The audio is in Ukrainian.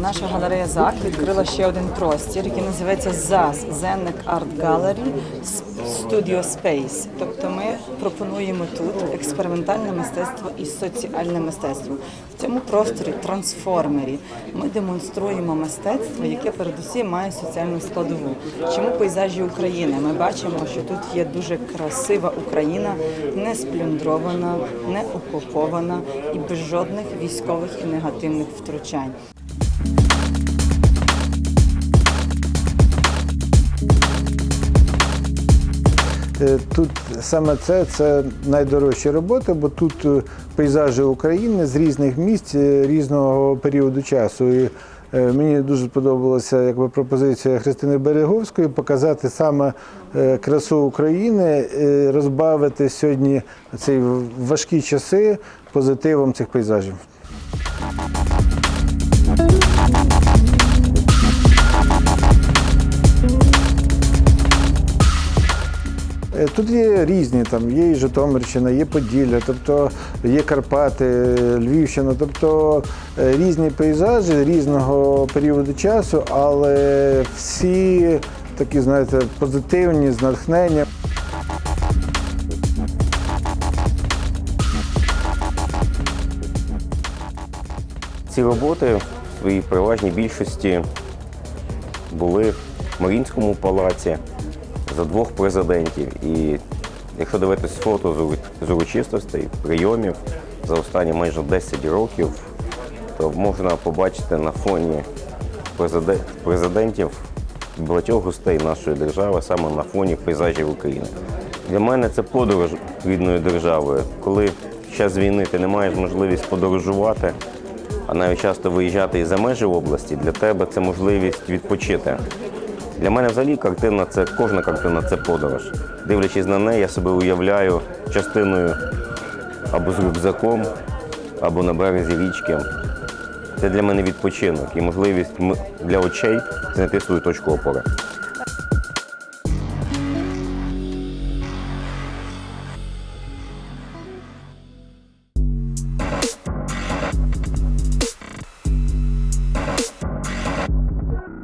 наша галерея ЗАК відкрила ще один простір, який називається ЗАЗ Зенник Арт Gallery Studio Space. Тобто ми пропонуємо тут експериментальне мистецтво і соціальне мистецтво. В цьому просторі трансформері ми демонструємо мистецтво, яке передусім має соціальну складову. Чому пейзажі України? Ми бачимо, що тут є дуже красива Україна, не сплюндрована, не окупована і без жодних військових і негативних втручань. Тут саме це, це найдорожчі роботи, бо тут е, пейзажі України з різних місць, е, різного періоду часу. І е, мені дуже сподобалася якби, пропозиція Христини Береговської показати саме красу України, розбавити сьогодні ці важкі часи позитивом цих пейзажів. Тут є різні, там є і Житомирщина, є Поділля, тобто є Карпати, Львівщина, тобто е, різні пейзажі різного періоду часу, але всі такі, знаєте, позитивні, з натхненням. Ці роботи в своїй переважній більшості були в Марінському палаці за двох президентів. І якщо дивитись фото з урочистостей, прийомів за останні майже 10 років, то можна побачити на фоні президентів багатьох гостей нашої держави саме на фоні пейзажів України. Для мене це подорож рідною державою. Коли в час війни ти не маєш можливість подорожувати, а навіть часто виїжджати і за межі області, для тебе це можливість відпочити. Для мене взагалі картина це кожна картина це подорож. Дивлячись на неї, я себе уявляю частиною або з рюкзаком, або на березі річки. Це для мене відпочинок і можливість для очей знайти свою точку опори.